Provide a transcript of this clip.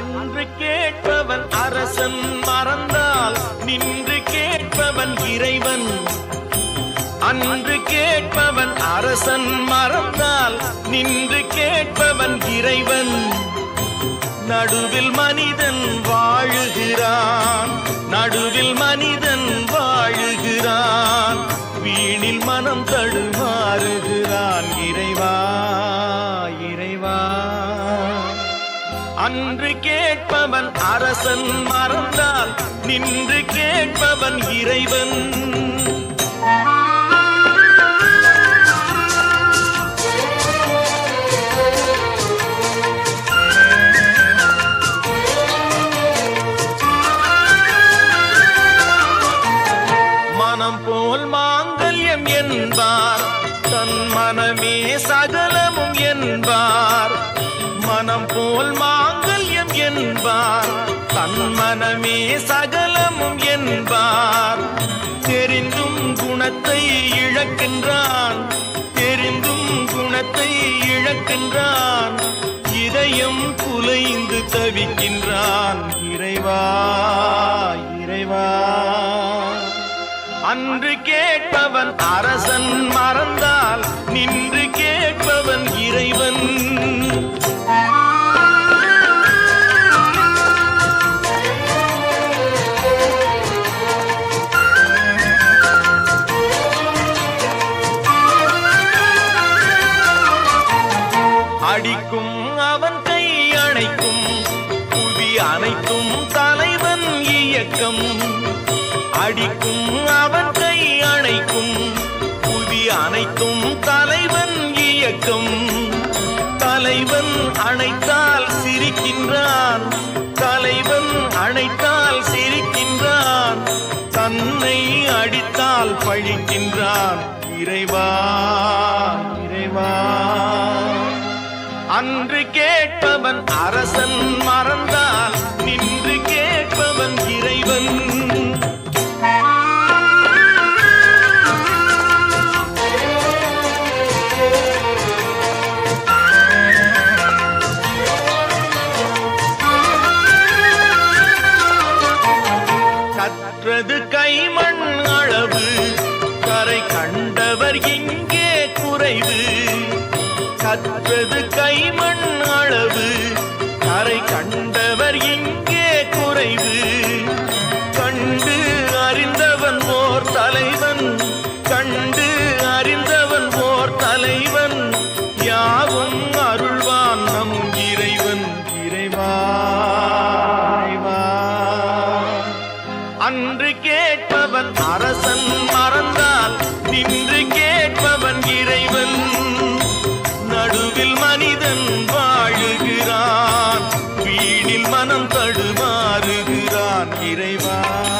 அன்று கேட்பவன் அரசன் மறந்தால் நின்று கேட்பவன் இறைவன். அன்று கேட்பவன் அரசன் மறந்தால் நின்று கேட்பவன் இறைவன். நடுவில் மனிதன் அன்று கேட்பவன் அரசன் மறந்தால் நின்று கேட்பவன் இறைவன். மனம் போல் மாங்கல்யம் என்பார் தன் மனமே சகலமும் என்பார். மனம் போல் மாங்கல்யம் என்பார். தன் மனமே சகலமும் என்பார். தெரிந்தும் குணத்தை இழக்கின்றான். தெரிந்தும் குணத்தை இழக்கின்றான். இதயம் குலைந்து தவிக்கின்றான். இறைவா இறைவா. அன்று கேட்பவன் அரசன் மறந்தால் நின்று அடிக்கும் அவன் கை அணைக்கும். புவி அனைத்தும் தலைவன் இயக்கம். அடிக்கும் அவன் கை அணைக்கும். புவி அனைத்தும் தலைவன் இயக்கம். தலைவன் அணைத்தால் சிரிக்கின்றான். தலைவன் அணைத்தால் சிரிக்கின்றான். தன்னை அடித்தால் பழிக்கின்றான். இறைவா இறைவா. அன்று கேட்பவன் அரசன் மறந்தால் நின்று கேட்பவன் இறைவன். கற்றது கைமண் அளவு கரை கண்டவர் இங்கே குறைவு. கற்றது கைமண் அளவு. கரை கண்டவர் இங்கு இறைவா.